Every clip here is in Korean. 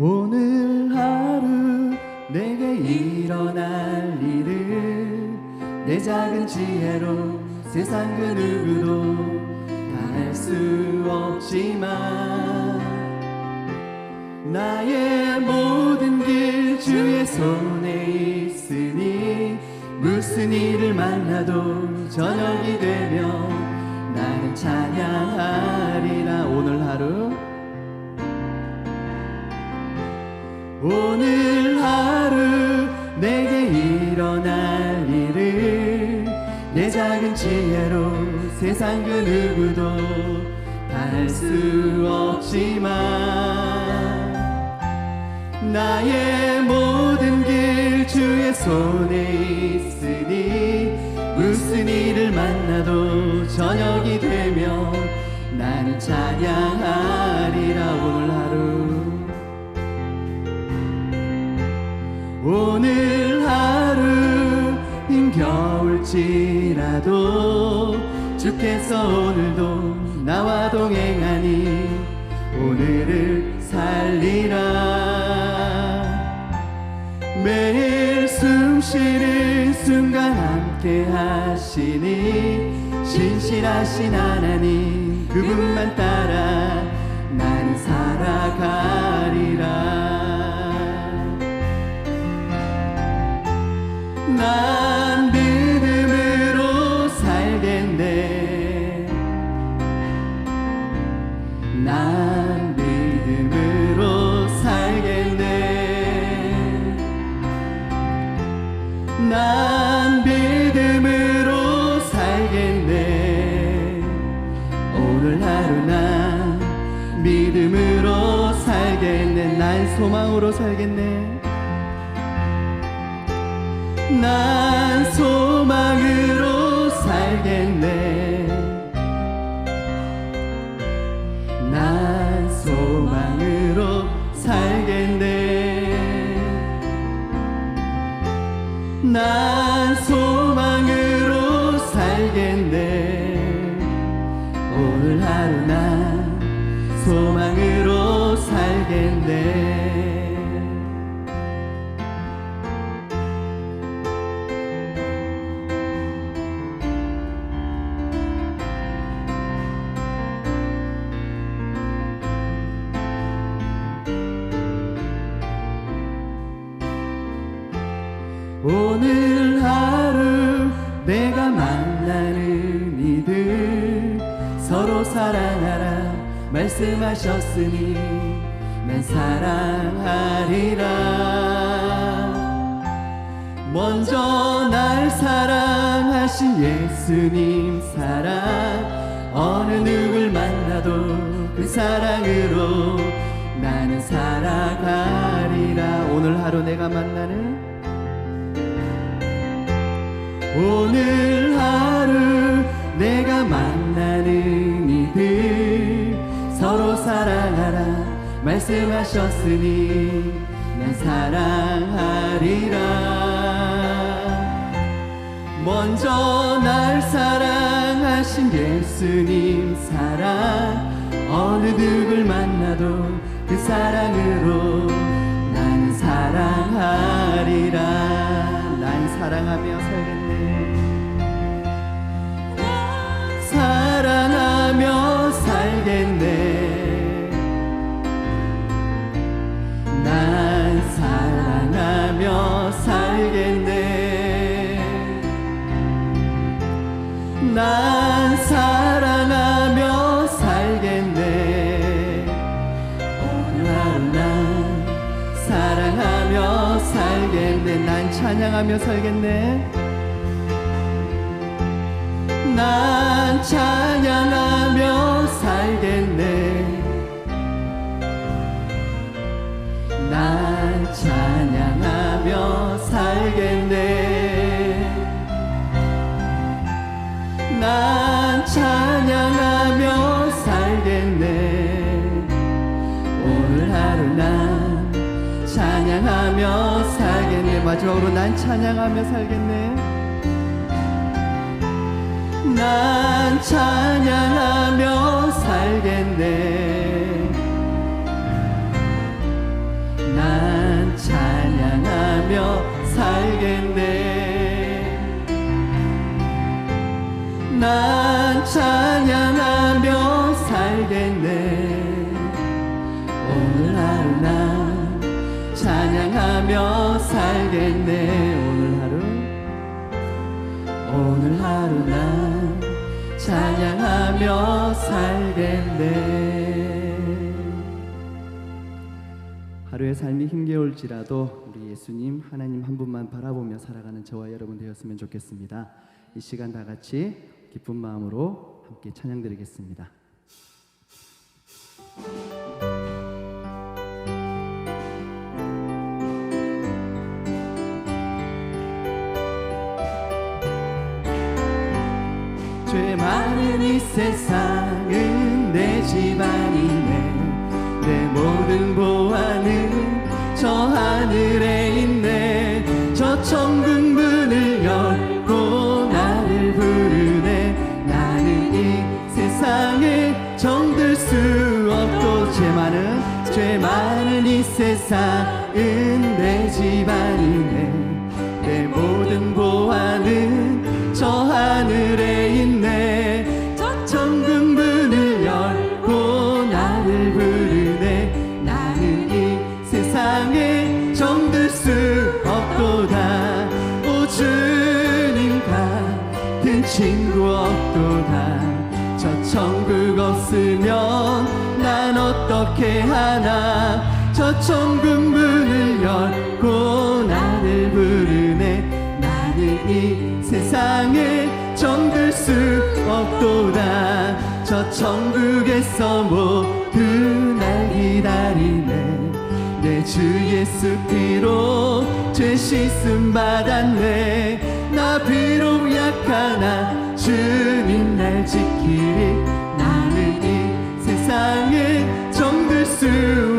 오늘 하루 내게 일어날 일을 내 작은 지혜로 세상 그 누구도 다 할 수 없지만 나의 모든 길 주의 손에 있으니 무슨 일을 만나도 저녁이 되면 나는 찬양하리라. 오늘 하루 오늘 하루 내게 일어날 일을 내 작은 지혜로 세상 그 누구도 다할수 없지만 나의 모든 길 주의 손에 있으니 무슨 일을 만나도 저녁이 되면 나는 찬양하리라 오늘 힘겨울지라도 주께서 오늘도 나와 동행하니 오늘을 살리라. 매일 숨 쉬는 순간 함께 하시니 신실하신 하나님 그분만 따라 난 살아가리라. 난 난 서로 사랑하라 말씀하셨으니 난 사랑하리라. 먼저 날 사랑하신 예수님 사랑. 어느 누굴 만나도 그 사랑으로 나는 살아가리라. 오늘 하루 내가 만나는 오늘 하루 내가 만나는 이들 서로 사랑하라 말씀하셨으니 난 사랑하리라. 먼저 날 사랑하신 예수님 사랑 어느 누굴 만나도 그 사랑으로 난 사랑하리라. 난 사랑하며 살겠네 사랑하며 살겠네. 난 사랑하며 살겠네. 난 사랑하며 살겠네. 오늘 하루 난 사랑하며 살겠네. 난 찬양하며 살겠네 난 찬양하며 살겠네. 난 찬양하며 살겠네. 난 찬양하며 살겠네. 오늘 하루 난 찬양하며 살겠네. 마지막으로 난 찬양하며 살겠네 난 찬양하며 살겠네. 찬양하며 살겠네. 난 찬양하며 살겠네. 오늘 하루 난 찬양하며 살겠네. 오늘 하루 오늘 하루 난 찬양하며 살겠네 하루의 삶이 힘겨울지라도 우리 예수님 하나님 한 분만 바라보며 살아가는 저와 여러분 되었으면 좋겠습니다. 이 시간 다 같이 기쁜 마음으로 함께 찬양드리겠습니다. 죄 많은 이 세상은 내 집안이네. 내 모든 보안은 저 하늘에 있네. 저 천국 문을 열고 나를 부르네. 나는 이 세상에 정들 수 없고 죄 많은 죄 많은 이 세상 천국 없으면 난 어떻게 하나? 저 천국 문을 열고 나를 부르네. 나는 이 세상에 정들 수 없도다. 저 천국에서 모두 날 기다리네. 내 주 예수 피로 죄 씻음 받았네. 나 비록 약하나 주님 날 지키리. 나는 이 세상에 정들 수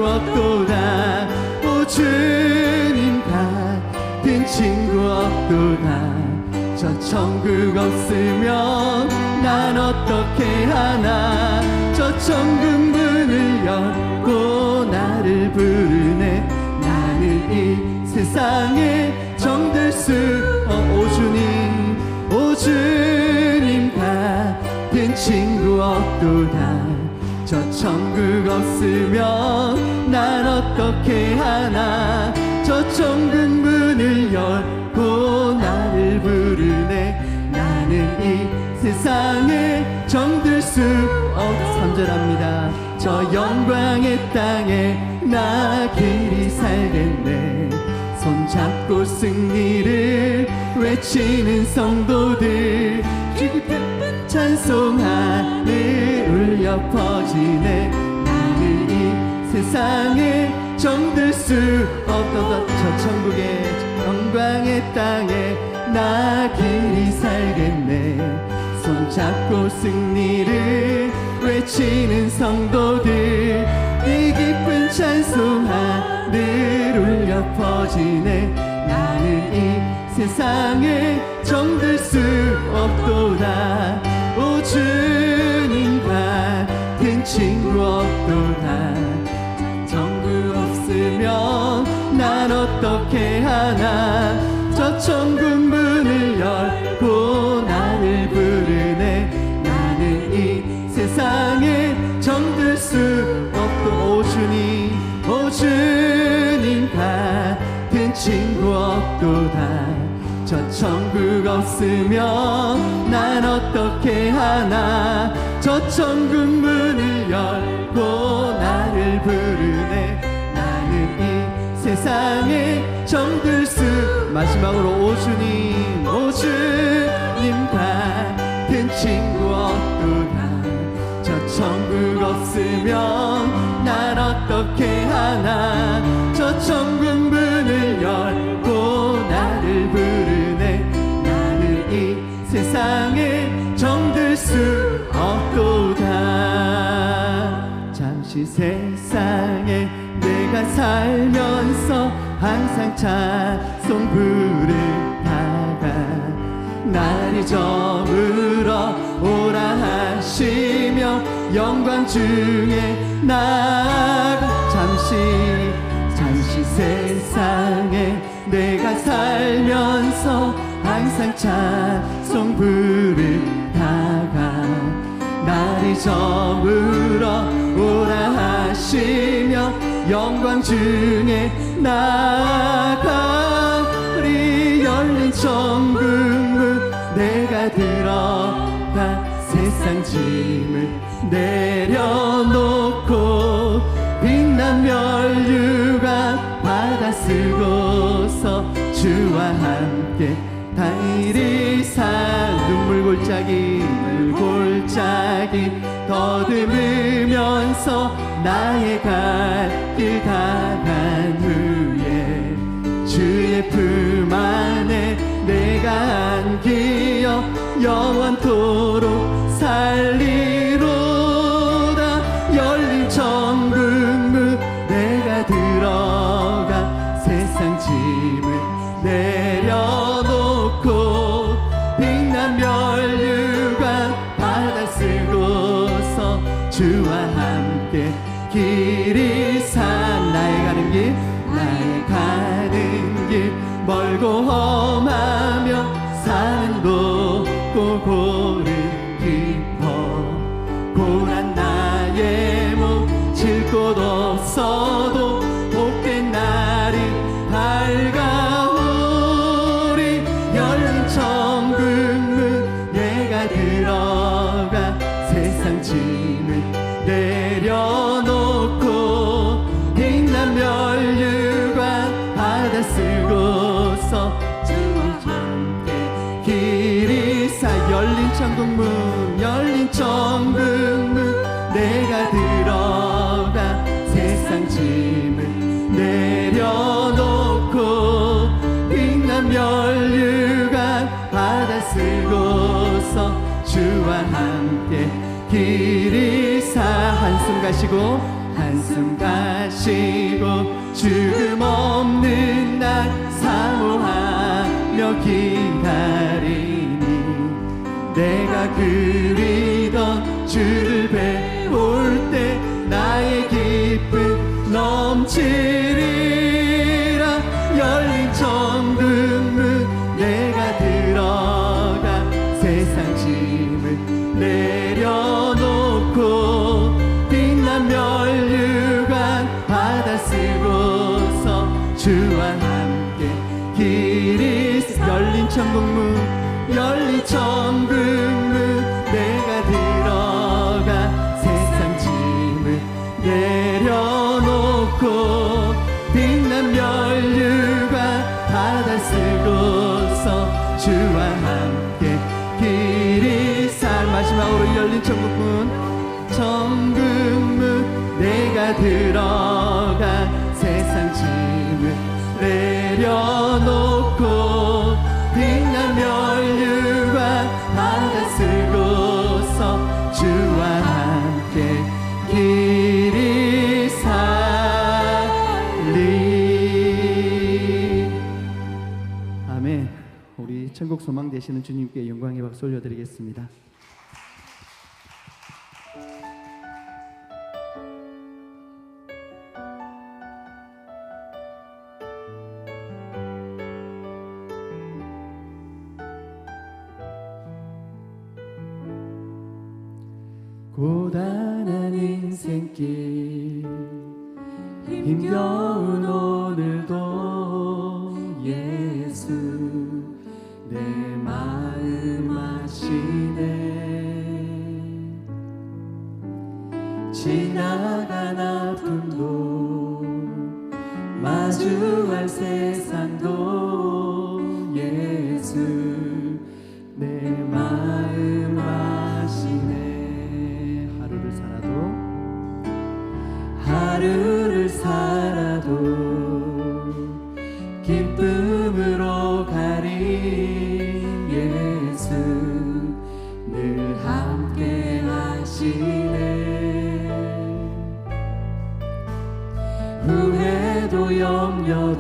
없도다. 오 주님 같은 친구 없도다. 저 천국 없으면 난 어떻게 하나? 저 천국 문을 열고 나를 부르네. 나는 이 세상에 정들 수 없도다 저 천국 없으면 난 어떻게 하나? 저 천국 문을 열고 나를 부르네. 나는 이 세상에 정들 수 없. 3절합니다. 저 영광의 땅에 나 길이 살겠네. 손잡고 승리를 외치는 성도들 찬송 하늘 울려 퍼지네. 나는 이 세상에 정들 수 없던 저 천국의 영광의 땅에 나 길이 살겠네. 손잡고 승리를 외치는 성도들 이 깊은 찬송 하늘 울려 퍼지네. 나는 이 세상에 정들 수 없도다 오 주님 같은 친구 없도다 정국 없으면 난 어떻게 하나? 저 천국 문을 열고 나를 부르네. 나는 이 세상에 정들 수 없고 오 주님 오 주님 같은 친구 없도다 저 천국 없으면 난 어떻게 하나? 저 천국 문을 열고 나를 부르네. 나는 이 세상에 정들 수. 마지막으로 오 주님 오 주님 같은 친구 없도다 저 천국 없으면 난 어떻게 하나? 저 천국 수 없도다. 잠시 세상에 내가 살면서 항상 찬송 부르다가 날이 저물어 오라 하시며 영광 중에 나가 잠시 잠시 세상에 내가 살면서 항상 찬송 부르다가 날이 저물어 오라 하시며 영광 중에 나아가리 열린 천국 문 내가 들어가 세상 짐을 내려놓고 빛난 멸류가 바다 쓰고서 주와 함께 다이리사 눈물 골짜기 골짜기 더듬으면서 나의 갈길 다간 후에 주의 품 안에 내가 안기어 영원토록 살리 멀고 험하며 사는 곳고 고른 깊어. 고난 나의 몸 질 곳 없어도 복된 날이 밝아오리 열린 천국문 내가 들어가 세상 짐을 내려놓 천국문 열린 천국문 내가 들어가 세상 짐을 내려놓고 빛난 멸류관 바다 쓰고서 주와 함께 길이 사 한숨 가시고 한숨 가시고 죽음 없는 날 사모하며 기다리니 내가 그리던 주를 배 들어가 세상 짐을 내려놓고 빛난 멸류관 바다 쓰고서 주와 함께 길이 살리. 아멘. 우리 천국 소망 되시는 주님께 영광의 박수 올려드리겠습니다 지나간 아픔도 마주할 세상도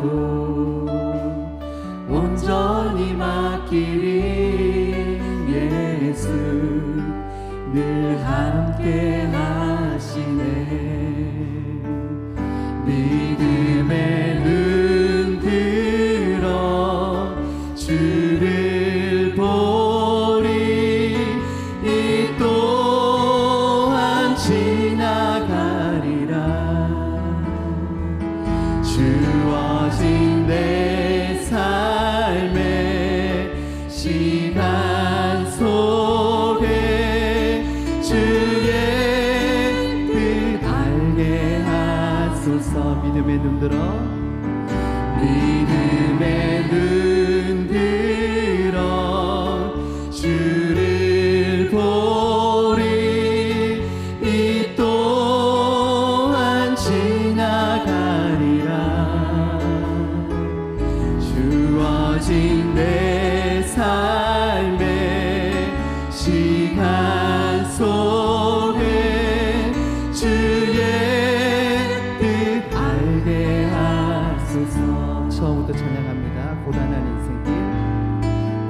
염려도 온전히 맡기린 예수 늘 함께 하시네. 믿음의 눈 믿음의 눈들아. 믿음의 눈.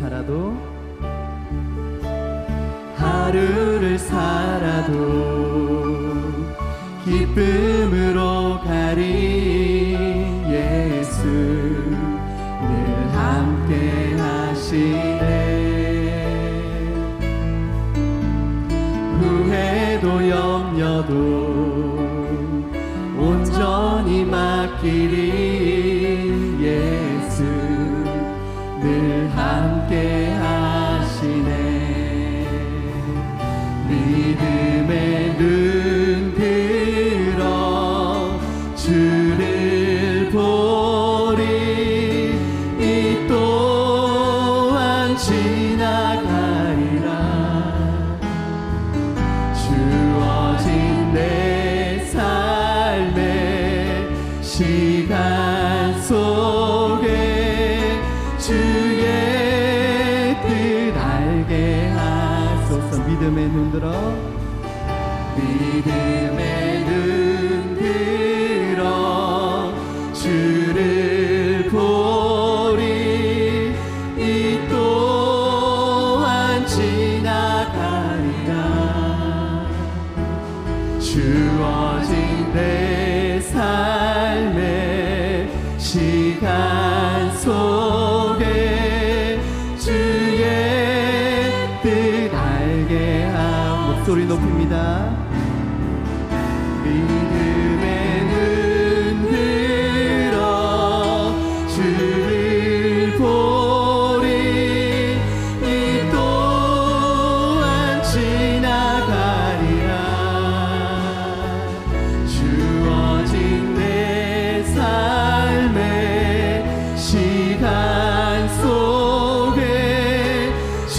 살아도 하루를 살아도 기쁨을 지나가리라. 주어진 내 삶의 시간 속에 주의 뜻 알게 하소서. 믿음에 눈들어 믿음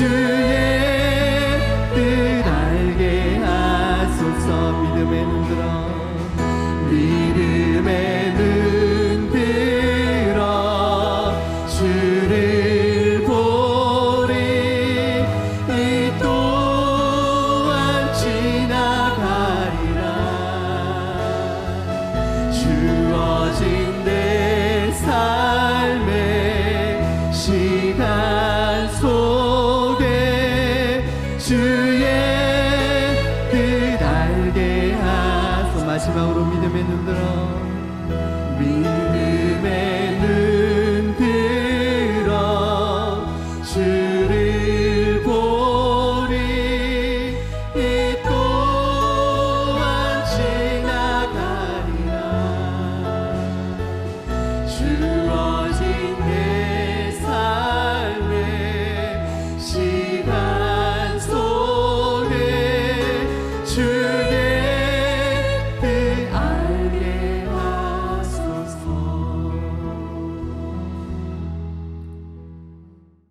to 믿음의 눈들아 믿음의